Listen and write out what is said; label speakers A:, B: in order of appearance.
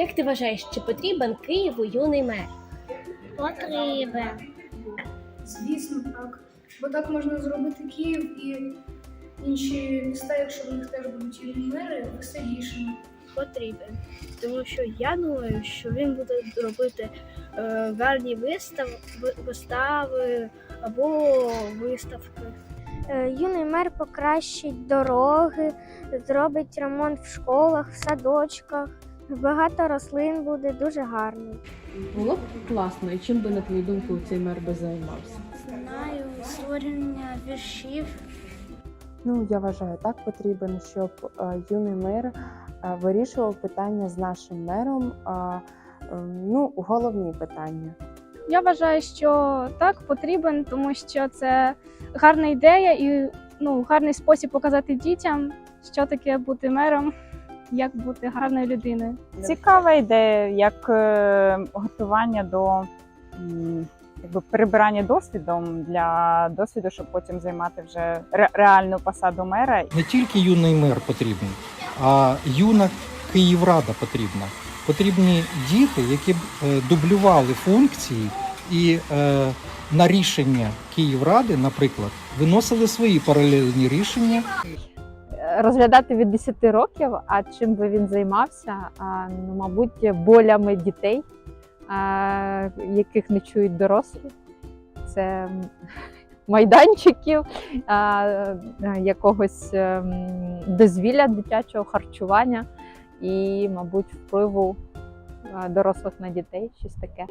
A: Як ти вважаєш, чи потрібен Києву юний мер?
B: Потрібен.
C: Звісно, так. Бо так можна зробити Київ і інші міста, якщо в них теж будуть юні мери, веселішими.
B: Потрібен. Тому що я думаю, що він буде робити е, гарні вистав, вистави або виставки.
D: Е, Юний мер покращить дороги, зробить ремонт в школах, в садочках. Багато рослин буде дуже гарно.
E: Було б класно, і чим би, на твою думку, цей мер би займався?
B: Знаю створення віршів.
F: Ну, я вважаю, так потрібен, щоб е, юний мер е, вирішував питання з нашим мером. е, е, ну, головні питання.
G: Я вважаю, що так потрібен, тому що це гарна ідея і ну, гарний спосіб показати дітям, що таке бути мером, як бути гарною людиною.
H: Цікава ідея, як е, готування до якби, перебирання досвідом для досвіду, щоб потім займати вже реальну посаду мера.
I: не тільки юний мер потрібен, а юна Київрада потрібна. Потрібні діти, які б е, дублювали функції і е, на рішення Київради, наприклад, виносили свої паралельні рішення
J: розглядати від 10 років, а чим би він займався? Ну, мабуть, болями дітей, яких не чують дорослі. Це майданчиків, якогось ем, дозвілля дитячого харчування і, мабуть, впливу дорослих на дітей, щось таке.